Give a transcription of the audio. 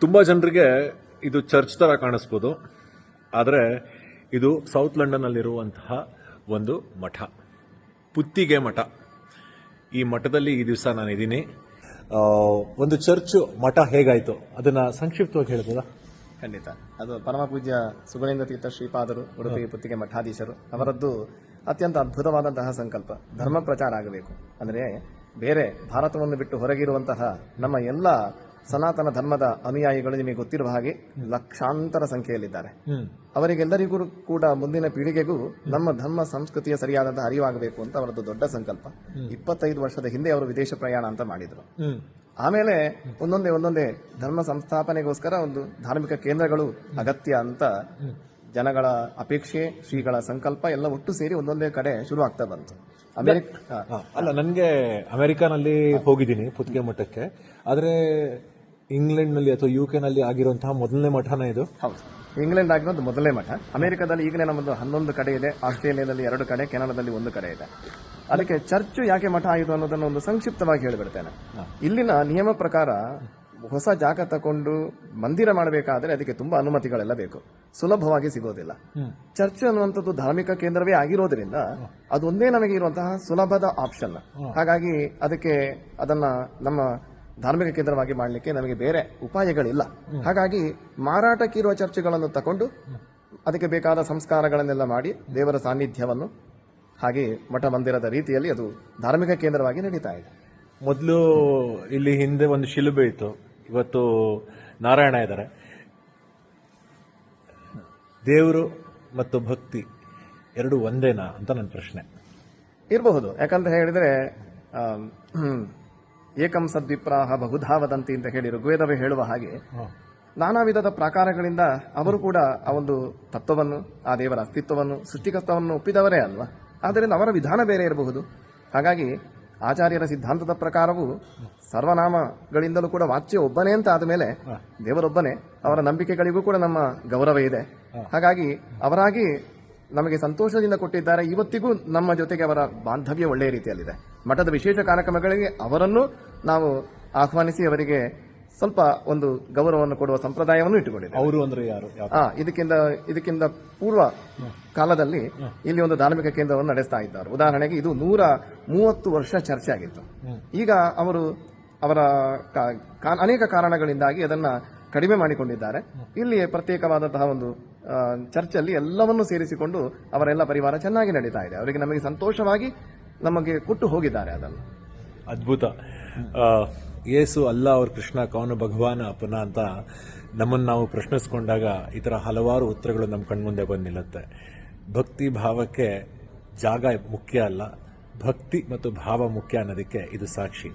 ತುಂಬ ಜನರಿಗೆ ಇದು ಚರ್ಚ್ ತರ ಕಾಣಿಸ್ಬೋದು. ಆದರೆ ಇದು ಸೌತ್ ಲಂಡನ್ನಲ್ಲಿರುವಂತಹ ಒಂದು ಮಠ. ಪುತ್ತಿಗೆ ಮಠ. ಈ ಮಠದಲ್ಲಿ ಈ ದಿವಸ ನಾನು ಇದ್ದೀನಿ ಆ, ಒಂದು ಚರ್ಚ್ ಮಠ ಹೇಗಾಯಿತು? ಅದನ್ನ ಸಂಕ್ಷಿಪ್ತವಾಗಿ ಹೇಳ್ಬೋದಾ? ಖಂಡಿತ. ಅದು ಪರಮ ಪೂಜ್ಯ ಸುಗಣೇಂದ್ರ ತೀರ್ಥ ಶ್ರೀಪಾದರು ಉಡುಪಿ ಪುತ್ತಿಗೆ ಮಠಾಧೀಶರು. ಅವರದ್ದು ಅತ್ಯಂತ ಅದ್ಭುತವಾದಂತಹ ಸಂಕಲ್ಪ. ಧರ್ಮ ಪ್ರಚಾರ ಆಗಬೇಕು. ಅಂದರೆ ಬೇರೆ ಭಾರತವನ್ನು ಬಿಟ್ಟು ಹೊರಗಿರುವಂತಹ ನಮ್ಮ ಎಲ್ಲ ಸನಾತನ ಧರ್ಮದ ಅನುಯಾಯಿಗಳು ನಿಮಗೆ ಗೊತ್ತಿರುವ ಹಾಗೆ ಲಕ್ಷಾಂತರ ಸಂಖ್ಯೆಯಲ್ಲಿದ್ದಾರೆ. ಅವರಿಗೆಲ್ಲರಿಗೂ ಕೂಡ ಮುಂದಿನ ಪೀಳಿಗೆಗೂ ನಮ್ಮ ಧರ್ಮ ಸಂಸ್ಕೃತಿಯ ಸರಿಯಾದಂತಹ ಅರಿವಾಗಬೇಕು ಅಂತ ಅವರದ್ದು ದೊಡ್ಡ ಸಂಕಲ್ಪ. ಇಪ್ಪತ್ತೈದು ವರ್ಷದ ಹಿಂದೆ ಅವರು ವಿದೇಶ ಪ್ರಯಾಣ ಅಂತ ಮಾಡಿದರು. ಆಮೇಲೆ ಒಂದೊಂದೇ ಒಂದೊಂದೇ ಧರ್ಮ ಸಂಸ್ಥಾಪನೆಗೋಸ್ಕರ ಒಂದು ಧಾರ್ಮಿಕ ಕೇಂದ್ರಗಳು ಅಗತ್ಯ ಅಂತ ಜನಗಳ ಅಪೇಕ್ಷೆ ಶ್ರೀಗಳ ಸಂಕಲ್ಪ ಎಲ್ಲ ಒಟ್ಟು ಸೇರಿ ಒಂದೊಂದೇ ಕಡೆ ಶುರು ಆಗ್ತಾ ಬಂತು. ಅಮೆರಿಕ ಅಲ್ಲ ನನಗೆ ಅಮೆರಿಕಾನಲ್ಲಿ ಹೋಗಿದ್ದೀನಿ ಪುತ್ತಿಗೆ ಮಠಕ್ಕೆ. ಆದರೆ ಇಂಗ್ಲೆಂಡ್ನಲ್ಲಿ ಅಥವಾ ಯು ನಲ್ಲಿ ಆಗಿರುವಂತಹ ಮೊದಲನೇ ಮಠನ ಇದು? ಹೌದು. ಇಂಗ್ಲೆಂಡ್ ಆಗಿರೋದು ಮೊದಲನೇ ಮಠ. ಅಮೆರಿಕದಲ್ಲಿ ಈಗಲೇ ನಮ್ಮದು ಹನ್ನೊಂದು ಕಡೆ ಇದೆ. ಆಸ್ಟ್ರೇಲಿಯಾದಲ್ಲಿ ಎರಡು ಕಡೆ ಕೆನಡಾದಲ್ಲಿ ಒಂದು ಕಡೆ ಇದೆ. ಅದಕ್ಕೆ ಚರ್ಚ್ ಯಾಕೆ ಮಠ ಆಯಿತು ಅನ್ನೋದನ್ನು ಒಂದು ಸಂಕ್ಷಿಪ್ತವಾಗಿ ಹೇಳಿಬಿಡ್ತೇನೆ. ಇಲ್ಲಿನ ನಿಯಮ ಪ್ರಕಾರ ಹೊಸ ಜಾಗ ತಕೊಂಡು ಮಂದಿರ ಮಾಡಬೇಕಾದ್ರೆ ಅದಕ್ಕೆ ತುಂಬಾ ಅನುಮತಿಗಳೆಲ್ಲ ಬೇಕು. ಸುಲಭವಾಗಿ ಸಿಗೋದಿಲ್ಲ. ಚರ್ಚ್ ಅನ್ನುವಂಥದ್ದು ಧಾರ್ಮಿಕ ಕೇಂದ್ರವೇ ಆಗಿರೋದ್ರಿಂದ ಅದೊಂದೇ ನಮಗೆ ಇರುವಂತಹ ಸುಲಭದ ಆಪ್ಷನ್. ಹಾಗಾಗಿ ಅದಕ್ಕೆ ಅದನ್ನ ನಮ್ಮ ಧಾರ್ಮಿಕ ಕೇಂದ್ರವಾಗಿ ಮಾಡಲಿಕ್ಕೆ ನಮಗೆ ಬೇರೆ ಉಪಾಯಗಳಿಲ್ಲ. ಹಾಗಾಗಿ ಮಾರಾಟಕ್ಕಿರುವ ಚರ್ಚೆಗಳನ್ನು ತಕೊಂಡು ಅದಕ್ಕೆ ಬೇಕಾದ ಸಂಸ್ಕಾರಗಳನ್ನೆಲ್ಲ ಮಾಡಿ ದೇವರ ಸಾನ್ನಿಧ್ಯವನ್ನು ಹಾಗೆ ಮಠ ಮಂದಿರದ ರೀತಿಯಲ್ಲಿ ಅದು ಧಾರ್ಮಿಕ ಕೇಂದ್ರವಾಗಿ ನಡೀತಾ ಇದೆ. ಮೊದಲು ಇಲ್ಲಿ ಹಿಂದೆ ಒಂದು ಶಿಲುಬೆ ಇತ್ತು. ಇವತ್ತು ನಾರಾಯಣ ಇದ್ದಾರೆ. ದೇವರು ಮತ್ತು ಭಕ್ತಿ ಎರಡು ಒಂದೇನಾ ಅಂತ ನನ್ನ ಪ್ರಶ್ನೆ. ಇರಬಹುದು. ಯಾಕಂತ ಹೇಳಿದ್ರೆ ಏಕಂ ಸದ್ವಿಪ್ರಾಹ ಬಹುಧಾ ವದಂತಿ ಅಂತ ಹೇಳಿ ಋಗ್ವೇದವೇ ಹೇಳುವ ಹಾಗೆ ನಾನಾ ವಿಧದ ಪ್ರಾಕಾರಗಳಿಂದ ಅವರು ಕೂಡ ಆ ಒಂದು ತತ್ವವನ್ನು ಆ ದೇವರ ಅಸ್ತಿತ್ವವನ್ನು ಸೃಷ್ಟಿಕರ್ತವನ್ನು ಒಪ್ಪಿದವರೇ ಅಲ್ವಾ? ಆದ್ದರಿಂದ ಅವರ ವಿಧಾನ ಬೇರೆ ಇರಬಹುದು. ಹಾಗಾಗಿ ಆಚಾರ್ಯರ ಸಿದ್ಧಾಂತದ ಪ್ರಕಾರವು ಸರ್ವನಾಮಗಳಿಂದಲೂ ಕೂಡ ವಾಚ್ಯ ಒಬ್ಬನೇ ಅಂತ ಆದಮೇಲೆ ದೇವರೊಬ್ಬನೇ ಅವರ ನಂಬಿಕೆಗಳಿಗೂ ಕೂಡ ನಮ್ಮ ಗೌರವ ಇದೆ. ಹಾಗಾಗಿ ಅವರಾಗಿ ನಮಗೆ ಸಂತೋಷದಿಂದ ಕೊಟ್ಟಿದ್ದಾರೆ. ಇವತ್ತಿಗೂ ನಮ್ಮ ಜೊತೆಗೆ ಅವರ ಬಾಂಧವ್ಯ ಒಳ್ಳೆಯ ರೀತಿಯಲ್ಲಿದೆ. ಮಠದ ವಿಶೇಷ ಕಾರ್ಯಕ್ರಮಗಳಿಗೆ ಅವರನ್ನು ನಾವು ಆಹ್ವಾನಿಸಿ ಅವರಿಗೆ ಸ್ವಲ್ಪ ಒಂದು ಗೌರವವನ್ನು ಕೊಡುವ ಸಂಪ್ರದಾಯವನ್ನು ಇಟ್ಟುಕೊಂಡಿದೆ ಅವರು ಅಂದ್ರೆ ಯಾರು? ಇದಕ್ಕಿಂತ ಇದಕ್ಕಿಂತ ಪೂರ್ವ ಕಾಲದಲ್ಲಿ ಇಲ್ಲಿ ಒಂದು ಧಾರ್ಮಿಕ ಕೇಂದ್ರವನ್ನು ನಡೆಸ್ತಾ ಇದ್ದಾರೆ. ಉದಾಹರಣೆಗೆ ಇದು ನೂರ ಮೂವತ್ತು ವರ್ಷ ಚರ್ಚೆ ಆಗಿತ್ತು. ಈಗ ಅವರು ಅವರ ಅನೇಕ ಕಾರಣಗಳಿಂದಾಗಿ ಅದನ್ನ ಕಡಿಮೆ ಮಾಡಿಕೊಂಡಿದ್ದಾರೆ. ಇಲ್ಲಿ ಪ್ರತ್ಯೇಕವಾದಂತಹ ಒಂದು ಚರ್ಚಲ್ಲಿ ಎಲ್ಲವನ್ನೂ ಸೇರಿಸಿಕೊಂಡು ಅವರೆಲ್ಲ ಪರಿವಾರ ಚೆನ್ನಾಗಿ ನಡೀತಾ ಇದೆ. ಅವರಿಗೆ ನಮಗೆ ಸಂತೋಷವಾಗಿ ನಮಗೆ ಕೊಟ್ಟು ಹೋಗಿದ್ದಾರೆ ಅದನ್ನು. ಅದ್ಭುತ. ಏಸು ಅಲ್ಲ ಅವ್ರ ಕೃಷ್ಣ ಕವನ ಭಗವಾನ ಅಪನ ಅಂತ ನಮ್ಮನ್ನು ನಾವು ಪ್ರಶ್ನಿಸ್ಕೊಂಡಾಗ ಈ ಥರ ಹಲವಾರು ಉತ್ತರಗಳು ನಮ್ಮ ಕಣ್ಮುಂದೆ ಬಂದು ನಿಲ್ಲುತ್ತೆ. ಭಕ್ತಿ ಭಾವಕ್ಕೆ ಜಾಗ ಮುಖ್ಯ ಅಲ್ಲ, ಭಕ್ತಿ ಮತ್ತು ಭಾವ ಮುಖ್ಯ ಅನ್ನೋದಕ್ಕೆ ಇದು ಸಾಕ್ಷಿ.